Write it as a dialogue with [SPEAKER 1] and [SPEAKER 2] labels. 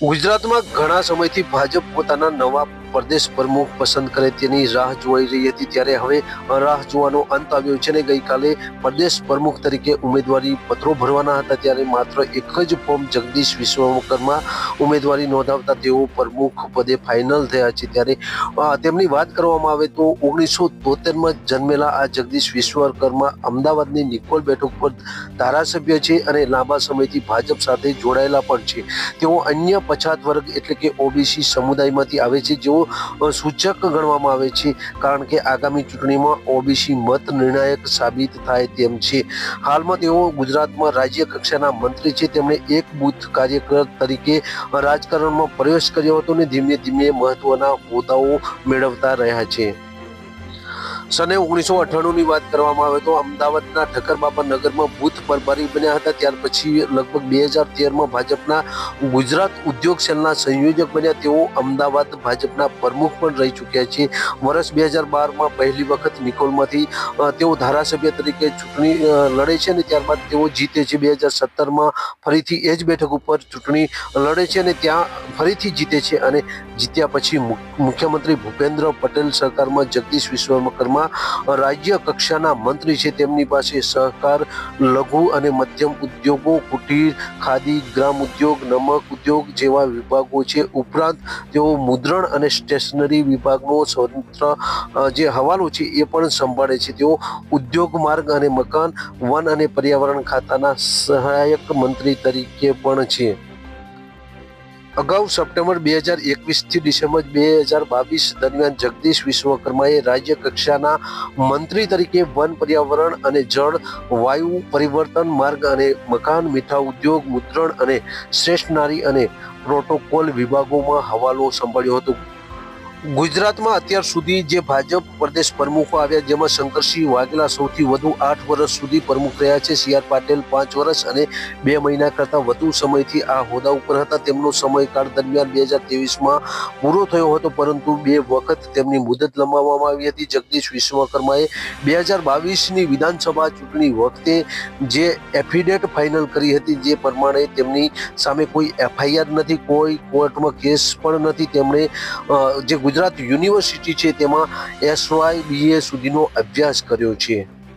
[SPEAKER 1] ગુજરાતમાં ઘણા સમયથી ભાજપ પોતાના નવા પ્રદેશ પ્રમુખ પસંદ કરે તેની રાહ જોવાઈ રહી હતી. ત્યારે હવે રાહ જોવાનો અંત આવ્યો છે અને ગઈકાલે પ્રદેશ પ્રમુખ તરીકે ઉમેદવારી પત્રો ભરવાના હતા. ત્યારે માત્ર એક જ ફોર્મ જગદીશ વિશ્વકર્મા ઉમેદવારી નોંધાવતા તેઓ પ્રમુખ પદે ફાઇનલ થયા છે. ત્યારે તેમની વાત કરવામાં આવે તો ઓગણીસો તોતેરમાં જન્મેલા આ જગદીશ વિશ્વકર્મા અમદાવાદની નિકોલ બેઠક પર ધારાસભ્ય છે અને લાંબા સમયથી ભાજપ સાથે જોડાયેલા પણ છે. તેઓ અન્ય પછાત વર્ગ એટલે કે ઓબીસી સમુદાયમાંથી આવે છે, જેઓ સૂચક ગણવામાં આવે છે. કારણ કે આગામી ચૂંટણીમાં ઓબીસી મત નિર્ણાયક સાબિત થાય તેમ છે. હાલમાં તેઓ ગુજરાતમાં રાજ્ય કક્ષાના મંત્રી છે. તેમણે એક બુથ કાર્યકર તરીકે રાજકારણમાં પ્રવેશ કર્યો હતો અને ધીમે ધીમે મહત્વના હોદ્દાઓ મેળવતા રહ્યા છે. સને ઓગણીસો અઠ્ઠાણુંની વાત કરવામાં આવે તો અમદાવાદના ઠક્કરબાપા નગરમાં બુથ પરબારી બન્યા હતા. ત્યાર પછી લગભગ બે હજાર તેરમાં ભાજપના ગુજરાત ઉદ્યોગ સેલના સંયોજક બન્યા. તેઓ અમદાવાદ ભાજપના પ્રમુખ પણ રહી ચૂક્યા છે. વર્ષ બે હજાર બારમાં પહેલી વખત નિકોલમાંથી તેઓ ધારાસભ્ય તરીકે ચૂંટણી લડે છે અને ત્યારબાદ તેઓ જીતે છે. બે હજાર સત્તરમાં ફરીથી એ જ બેઠક ઉપર ચૂંટણી લડે છે અને ત્યાં ફરીથી જીતે છે અને જીત્યા પછી મુખ્યમંત્રી ભૂપેન્દ્ર પટેલ સરકારમાં જગદીશ વિશ્વકર્મા રાજ્ય કક્ષાના મંત્રી છે. તેમની પાસે સહકાર, લઘુ અને મધ્યમ ઉદ્યોગો, કુટીર, ખાદી, ગ્રામ ઉદ્યોગ, નમક ઉદ્યોગ જેવા વિભાગો છે. ઉપરાંત તેઓ મુદ્રણ અને સ્ટેશનરી વિભાગનો સ્વતંત્ર જે હવાલો છે એ પણ સંભાળે છે. તેઓ ઉદ્યોગ માર્ગ અને મકાન, વન અને પર્યાવરણ ખાતાના સહાયક મંત્રી તરીકે પણ છે. અગાઉ સપ્ટેમ્બર બે હજાર એકવીસથી ડિસેમ્બર બે હજાર બાવીસ દરમિયાન જગદીશ વિશ્વકર્માએ રાજ્ય કક્ષાના મંત્રી તરીકે વન પર્યાવરણ અને જળ, વાયુ પરિવર્તન માર્ગ અને મકાન, મીઠા ઉદ્યોગ, મુદ્રણ અને સ્ટેશનરી અને પ્રોટોકોલ વિભાગોમાં હવાલો સંભાળ્યો હતો. ગુજરાતમાં અત્યાર સુધી જે ભાજપ પ્રદેશ પ્રમુખો આવ્યા, જેમાં શંકરસિંહ વાઘેલા સૌથી વધુ આઠ વર્ષ સુધી પ્રમુખ રહ્યા છે, સી આર પાટેલ પાંચ વર્ષ અને બે મહિના કરતાં વધુ સમયથી આ હોદ્દા ઉપર હતા. તેમનો સમયકાળ દરમિયાન બે હજાર ત્રેવીસમાં પૂરો થયો હતો, પરંતુ બે વખત તેમની મુદત લંબાવવામાં આવી હતી. જગદીશ વિશ્વકર્માએ બે હજાર બાવીસની વિધાનસભા ચૂંટણી વખતે જે એફિડેટ ફાઇનલ કરી હતી, જે પ્રમાણે તેમની સામે કોઈ એફઆઈઆર નથી, કોઈ કોર્ટમાં કેસ પણ નથી. તેમણે જે ગુજરાત યુનિવર્સિટી છે તેમાં એસવાય બીએ સુધીનો અભ્યાસ કર્યો છે.